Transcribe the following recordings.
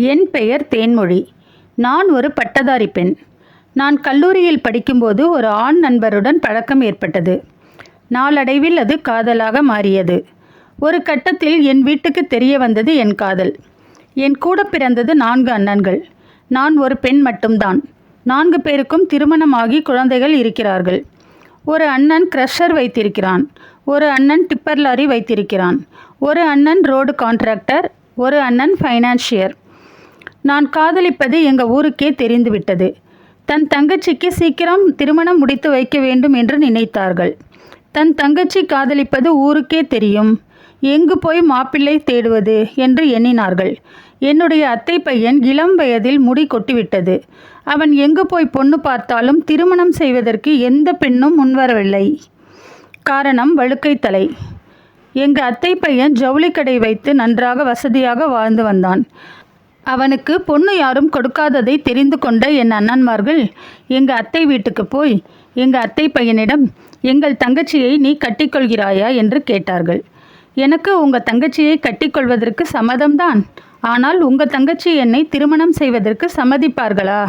என் பெயர் தேன்மொழி. நான் ஒரு பட்டதாரி பெண். நான் கல்லூரியில் படிக்கும்போது ஒரு ஆண் நண்பருடன் பழக்கம் ஏற்பட்டது. நாளடைவில் அது காதலாக மாறியது. ஒரு கட்டத்தில் என் வீட்டுக்கு தெரிய வந்தது என் காதல். என் கூட பிறந்தது நான்கு அண்ணன்கள். நான் ஒரு பெண் மட்டும்தான். நான்கு பேருக்கும் திருமணமாகி குழந்தைகள் இருக்கிறார்கள். ஒரு அண்ணன் க்ரஷர் வைத்திருக்கிறான். ஒரு அண்ணன் டிப்பர் லாரி வைத்திருக்கிறான். ஒரு அண்ணன் ரோடு கான்ட்ராக்டர் ஒரு அண்ணன் ஃபைனான்சியர் நான் காதலிப்பது எங்கள் ஊருக்கே தெரிந்துவிட்டது. தன் தங்கச்சிக்கு சீக்கிரம் திருமணம் முடித்து வைக்க வேண்டும் என்று நினைத்தார்கள். தன் தங்கச்சி காதலிப்பது ஊருக்கே தெரியும். எங்கு போய் மாப்பிள்ளை தேடுவது என்று எண்ணினார்கள். என்னுடைய அத்தை பையன் இளம் வயதில் முடி கொட்டிவிட்டது. அவன் எங்கு போய் பொண்ணு பார்த்தாலும் திருமணம் செய்வதற்கு எந்த பெண்ணும் முன்வரவில்லை. காரணம் வழுக்கை தலை. எங்கள் அத்தை பையன் ஜவுளி கடை வைத்து நன்றாக வசதியாக வாழ்ந்து வந்தான். அவனுக்கு பொண்ணு யாரும் கொடுக்காததை தெரிந்து கொண்ட என் அண்ணன்மார்கள் எங்கள் அத்தை வீட்டுக்கு போய் எங்கள் அத்தை பையனிடம் எங்கள் தங்கச்சியை நீ கட்டிக்கொள்கிறாயா? என்று கேட்டார்கள். எனக்கு உங்கள் தங்கச்சியை கட்டிக்கொள்வதற்கு சம்மதம்தான். ஆனால் உங்கள் தங்கச்சி என்னை திருமணம் செய்வதற்கு சம்மதிப்பார்களா?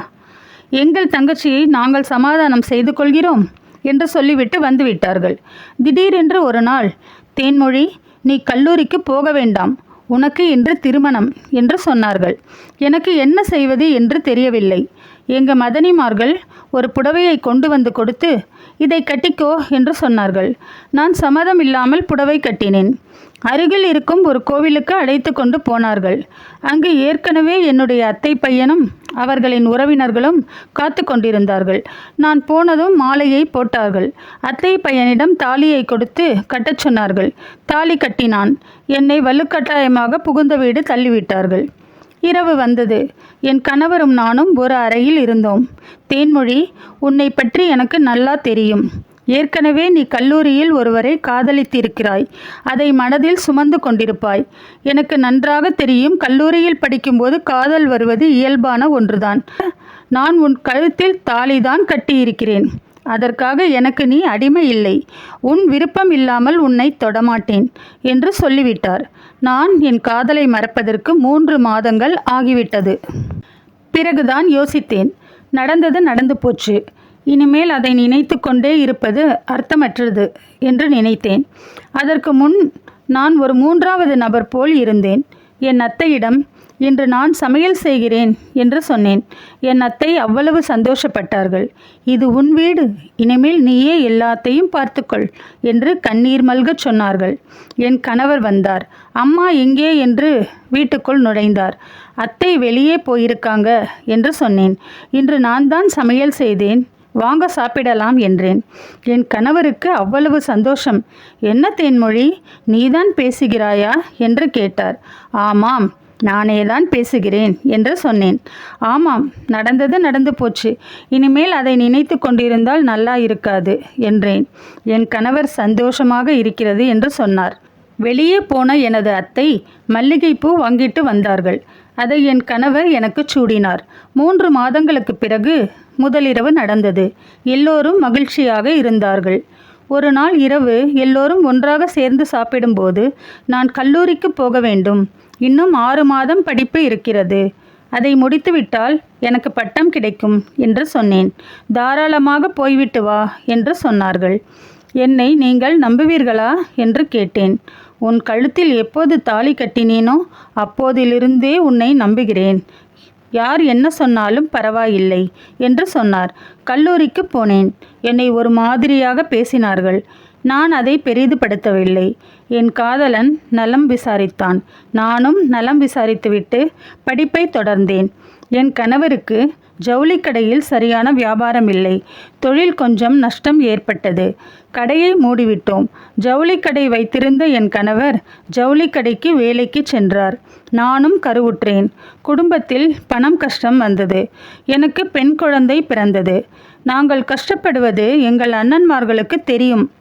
எங்கள் தங்கச்சியை நாங்கள் சமாதானம் செய்து கொள்கிறோம் என்று சொல்லிவிட்டு வந்துவிட்டார்கள். திடீரென்று ஒரு நாள் தேன்மொழி நீ கல்லூரிக்கு போக வேண்டாம். உனக்கு இன்று திருமணம் என்று சொன்னார்கள். எனக்கு என்ன செய்வது என்று தெரியவில்லை. எங்கள் மதனிமார்கள் ஒரு புடவையை கொண்டு வந்து கொடுத்து இதை கட்டிக்கோ என்று சொன்னார்கள். நான் சம்மதம் இல்லாமல் புடவை கட்டினேன். அருகில் இருக்கும் ஒரு கோவிலுக்கு அழைத்து கொண்டு போனார்கள். அங்கு ஏற்கனவே என்னுடைய அத்தை பையனும் அவர்களின் உறவினர்களும் காத்து கொண்டிருந்தார்கள் நான் போனதும் மாலையை போட்டார்கள். அத்தை பையனிடம் தாலியை கொடுத்து கட்டச் சொன்னார்கள். தாலி கட்டினான். என்னை வலுக்கட்டாயமாக புகுந்த வீடு தள்ளிவிட்டார்கள். இரவு வந்தது. என் கணவரும் நானும் ஒரு அறையில் இருந்தோம். தேன்மொழி உன்னை பற்றி எனக்கு நல்லா தெரியும். ஏற்கனவே நீ கல்லூரியில் ஒருவரை காதலித்திருக்கிறாய். அதை மனதில் சுமந்து கொண்டிருப்பாய். எனக்கு நன்றாக தெரியும் கல்லூரியில் படிக்கும்போது காதல் வருவது இயல்பான ஒன்றுதான். நான் உன் கழுத்தில் தாலிதான் கட்டியிருக்கிறேன். அதற்காக எனக்கு நீ அடிமை இல்லை. உன் விருப்பம் இல்லாமல் உன்னை தொடமாட்டேன் என்று சொல்லிவிட்டார். நான் என் காதலை மறப்பதற்கு மூன்று மாதங்கள் ஆகிவிட்டது. பிறகுதான் யோசித்தேன். நடந்தது நடந்து போச்சு. இனிமேல் அதை நினைத்து கொண்டே இருப்பது அர்த்தமற்றது என்று நினைத்தேன். அதற்கு முன் நான் ஒரு மூன்றாவது நபர் போல் இருந்தேன். என் அத்தையிடம் இன்று நான் சமையல் செய்கிறேன் என்று சொன்னேன். என் அத்தை அவ்வளவு சந்தோஷப்பட்டார்கள். இது உன் வீடு. இனிமேல் நீயே எல்லாத்தையும் பார்த்துக்கொள் என்று கண்ணீர் மல்கச் சொன்னார்கள். என் கணவர் வந்தார். அம்மா எங்கே? என்று வீட்டுக்குள் நுழைந்தார். அத்தை வெளியே போயிருக்காங்க என்று சொன்னேன். இன்று நான் தான் சமையல் செய்தேன். வாங்க சாப்பிடலாம் என்றேன். என் கணவருக்கு அவ்வளவு சந்தோஷம். என்ன தேன்மொழி? நீதான் பேசுகிறாயா? என்று கேட்டார். ஆமாம் நானே தான் பேசுகிறேன் என்று சொன்னேன். ஆமாம் நடந்தது நடந்து போச்சு. இனிமேல் அதை நினைத்து கொண்டிருந்தால் நல்லா இருக்காது என்றேன். என் கணவர் சந்தோஷமாக இருக்கிறது என்று சொன்னார். வெளியே போன எனது அத்தை மல்லிகைப்பூ வாங்கிட்டு வந்தார்கள். அதை என் கணவர் எனக்கு சூடினார். மூன்று மாதங்களுக்கு பிறகு முதலிரவு நடந்தது. எல்லோரும் மகிழ்ச்சியாக இருந்தார்கள். ஒரு நாள் இரவு எல்லோரும் ஒன்றாக சேர்ந்து சாப்பிடும்போது நான் கல்லூரிக்கு போக வேண்டும். இன்னும் ஆறு மாதம் படிப்பு இருக்கிறது. அதை முடித்துவிட்டால் எனக்கு பட்டம் கிடைக்கும் என்று சொன்னேன். தாராளமாக போய்விட்டு வா என்று சொன்னார்கள். என்னை நீங்கள் நம்புவீர்களா? என்று கேட்டேன். உன் கழுத்தில் எப்போது தாலி கட்டினேனோ அப்போதிலிருந்தே உன்னை நம்புகிறேன். யார் என்ன சொன்னாலும் பரவாயில்லை என்று சொன்னார். கல்லூரிக்கு போனேன். என்னை ஒரு மாதிரியாக பேசினார்கள். நான் அதை பெரிதுபடுத்தவில்லை. என் காதலன் நலம் விசாரித்தான். நானும் நலம் விசாரித்துவிட்டு படிப்பை தொடர்ந்தேன். என் கணவருக்கு ஜவுளி கடையில் சரியான வியாபாரம் இல்லை தொழில் கொஞ்சம் நஷ்டம் ஏற்பட்டது. கடையை மூடிவிட்டோம். ஜவுளி கடை வைத்திருந்த என் கணவர் ஜவுளி கடைக்கு வேலைக்கு சென்றார். நானும் கருவுற்றேன். குடும்பத்தில் பணம் கஷ்டம் வந்தது. எனக்கு பெண் குழந்தை பிறந்தது. நாங்கள் கஷ்டப்படுவது எங்கள் அண்ணன்மார்களுக்கு தெரியும்.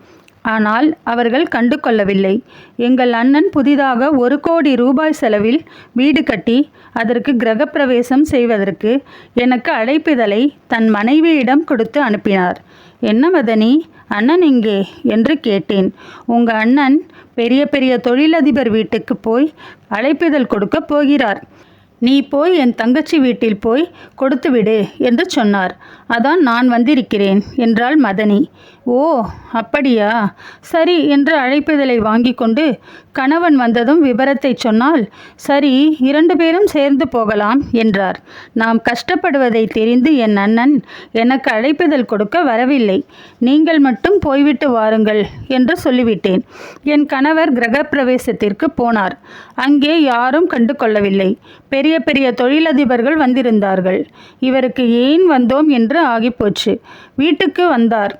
ஆனால் அவர்கள் கண்டு கொள்ளவில்லை எங்கள் அண்ணன் புதிதாக ஒரு கோடி ரூபாய் செலவில் வீடு கட்டி அதற்கு கிரகப்பிரவேசம் செய்வதற்கு எனக்கு அழைப்பிதழை தன் மனைவியிடம் கொடுத்து அனுப்பினார். என்ன மதனி அண்ணன் எங்கே என்று கேட்டேன். உங்கள் அண்ணன் பெரிய பெரிய தொழிலதிபர் வீட்டுக்கு போய் அழைப்பிதழ் கொடுக்க போகிறார். நீ போய் என் தங்கச்சி வீட்டில் போய் கொடுத்துவிடு என்று சொன்னார். அதான் நான் வந்திருக்கிறேன் என்றாள் மதனி. ஓ அப்படியா? சரி என்று அழைப்பிதழை வாங்கி கொண்டு கணவன் வந்ததும் விவரத்தை சொன்னால் சரி இரண்டு பேரும் சேர்ந்து போகலாம் என்றார். நாம் கஷ்டப்படுவதை தெரிந்து என் அண்ணன் எனக்கு அழைப்பிதழ் கொடுக்க வரவில்லை. நீங்கள் மட்டும் போய்விட்டு வாருங்கள் என்று சொல்லிவிட்டேன். என் கணவர் கிரகப்பிரவேசத்திற்கு போனார். அங்கே யாரும் கண்டு கொள்ளவில்லை பெரிய பெரிய தொழிலதிபர்கள் வந்திருந்தார்கள். இவருக்கு ஏன் வந்தோம் என்று ஆகிப்போச்சு. வீட்டுக்கு வந்தார்.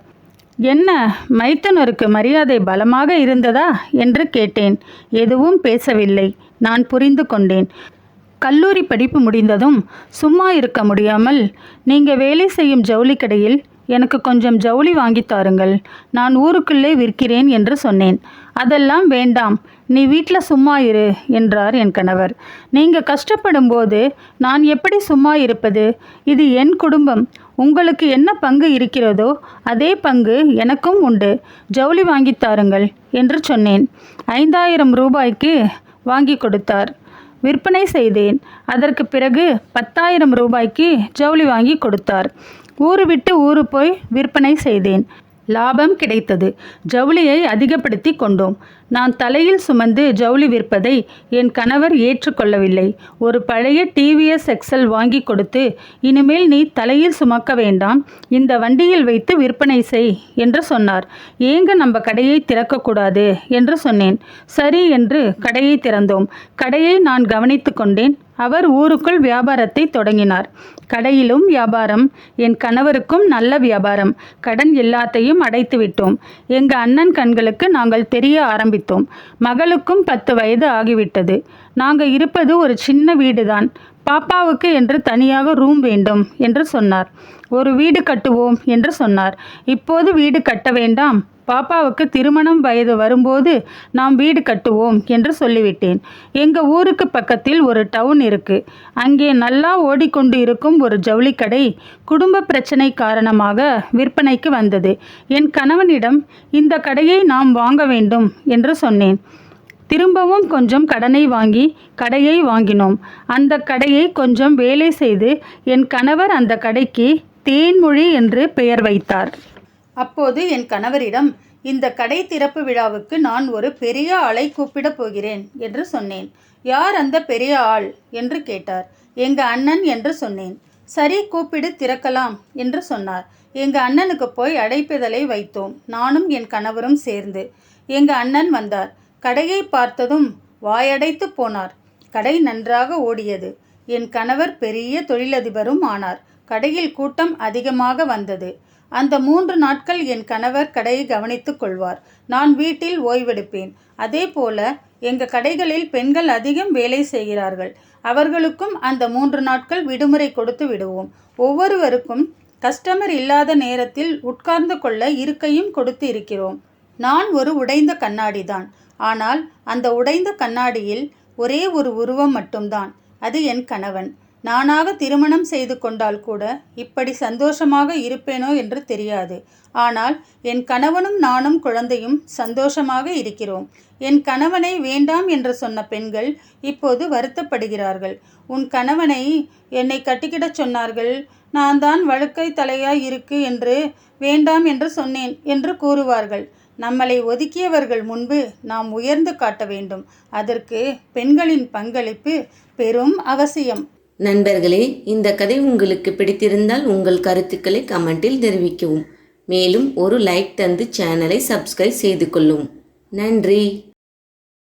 என்ன மைத்துனருக்கு மரியாதை பலமாக இருந்ததா என்று கேட்டேன். எதுவும் பேசவில்லை. நான் புரிந்து கொண்டேன். கல்லூரி படிப்பு முடிந்ததும் சும்மா இருக்க முடியாமல் நீங்கள் வேலை செய்யும் ஜவுளி கடையில் எனக்கு கொஞ்சம் ஜவுளி வாங்கி தாருங்கள். நான் ஊருக்குள்ளே விற்கிறேன் என்று சொன்னேன். அதெல்லாம் வேண்டாம். நீ வீட்டில் சும்மா இரு என்றார் என் கணவர். நீங்கள் கஷ்டப்படும் போது நான் எப்படி சும்மா இருப்பது? இது என் குடும்பம். உங்களுக்கு என்ன பங்கு இருக்கிறதோ அதே பங்கு எனக்கும் உண்டு. ஜவுளி வாங்கித் தாருங்கள் என்று சொன்னேன். ஐந்தாயிரம் ரூபாய்க்கு வாங்கி கொடுத்தார். விற்பனை செய்தேன். அதற்கு பிறகு பத்தாயிரம் ரூபாய்க்கு ஜவுளி வாங்கி கொடுத்தார். ஊரு விட்டு ஊரு போய் விற்பனை செய்தேன். லாபம் கிடைத்தது. ஜவுளியை அதிகப்படுத்தி கொண்டோம். நான் தலையில் சுமந்து ஜவுளி விற்பதை என் கணவர் ஏற்றுக்கொள்ளவில்லை. ஒரு பழைய டிவிஎஸ் எக்ஸல் வாங்கி கொடுத்து இனிமேல் நீ தலையில் சுமக்க வேண்டாம். இந்த வண்டியில் வைத்து விற்பனை செய் என்று சொன்னார். ஏங்க நம்ம கடையை திறக்கக்கூடாது என்று சொன்னேன். சரி என்று கடையை திறந்தோம். கடையை நான் கவனித்து கொண்டேன். அவர் ஊருக்குள் வியாபாரத்தை தொடங்கினார். கடையிலும் வியாபாரம் என் கணவருக்கும் நல்ல வியாபாரம். கடன் எல்லாத்தையும் அடைத்து விட்டோம் எங்க அண்ணன் கண்களுக்கு நாங்கள் தெரிய ஆரம்பித்தோம். மகளுக்கும் பத்து வயது ஆகிவிட்டது. நாங்கள் இருப்பது ஒரு சின்ன வீடுதான். பாப்பாவுக்கு என்று தனியாக ரூம் வேண்டும் என்று சொன்னார். ஒரு வீடு கட்டுவோம் என்று சொன்னார். இப்போது வீடு கட்ட வேண்டாம்? பாப்பாவுக்கு திருமணம் வயது வரும்போது நாம் வீடு கட்டுவோம் என்று சொல்லிவிட்டேன். எங்கள் ஊருக்கு பக்கத்தில் ஒரு டவுன் இருக்கு. அங்கே நல்லா ஓடிக்கொண்டு இருக்கும் ஒரு ஜவுளி கடை குடும்ப பிரச்சனை காரணமாக விற்பனைக்கு வந்தது. என் கணவனிடம் இந்த கடையை நாம் வாங்க வேண்டும் என்று சொன்னேன். திரும்பவும் கொஞ்சம் கடனை வாங்கி கடையை வாங்கினோம். அந்த கடையை கொஞ்சம் வேலை செய்து என் கணவர் அந்த கடைக்கு தேன்மொழி என்று பெயர் வைத்தார். அப்போது என் கணவரிடம் இந்த கடை திறப்பு விழாவுக்கு நான் ஒரு பெரிய ஆளை கூப்பிடப் போகிறேன் என்று சொன்னேன். யார் அந்த பெரிய ஆள்? என்று கேட்டார். எங்க அண்ணன் என்று சொன்னேன். சரி கூப்பிடு திறக்கலாம் என்று சொன்னார். எங்க அண்ணனுக்கு போய் அடைப்பிதழை வைத்தோம். நானும் என் கணவரும் சேர்ந்து. எங்க அண்ணன் வந்தார். கடையை பார்த்ததும் வாயடைத்து போனார். கடை நன்றாக ஓடியது. என் கணவர் பெரிய தொழிலதிபரும் ஆனார். கடையில் கூட்டம் அதிகமாக வந்தது. அந்த மூன்று நாட்கள் என் கணவர் கடையை கவனித்துக் கொள்வார். நான் வீட்டில் ஓய்வெடுப்பேன். அதே போல எங்கள் கடைகளில் பெண்கள் அதிகம் வேலை செய்கிறார்கள். அவர்களுக்கும் அந்த மூன்று நாட்கள் விடுமுறை கொடுத்து விடுவோம். ஒவ்வொருவருக்கும் கஸ்டமர் இல்லாத நேரத்தில் உட்கார்ந்து கொள்ள இருக்கையும் கொடுத்து இருக்கிறோம். நான் ஒரு உடைந்த கண்ணாடி தான் ஆனால் அந்த உடைந்த கண்ணாடியில் ஒரே ஒரு உருவம் மட்டும்தான். அது என் கணவன். நானாக திருமணம் செய்து கொண்டால் கூட இப்படி சந்தோஷமாக இருப்பேனோ என்று தெரியாது. ஆனால் என் கணவனும் நானும் குழந்தையும் சந்தோஷமாக இருக்கிறோம். என் கணவனை வேண்டாம் என்று சொன்ன பெண்கள் இப்போது வருத்தப்படுகிறார்கள். உன் கணவனை என்னை கட்டிக்கிடச் சொன்னார்கள். நான் தான் வழுக்கை தலையாய் இருக்கு என்று வேண்டாம் என்று சொன்னேன் என்று கூறுவார்கள். நம்மளை ஒதுக்கியவர்கள் முன்பு நாம் உயர்ந்து காட்ட வேண்டும். அதற்கு பெண்களின் பங்களிப்பு பெரும் அவசியம். நண்பர்களே இந்த கதை உங்களுக்கு பிடித்திருந்தால் உங்கள் கருத்துக்களை கமெண்டில் தெரிவிக்கவும். மேலும் ஒரு லைக் தந்து சேனலை சப்ஸ்கிரைப் செய்து கொள்ளும். நன்றி.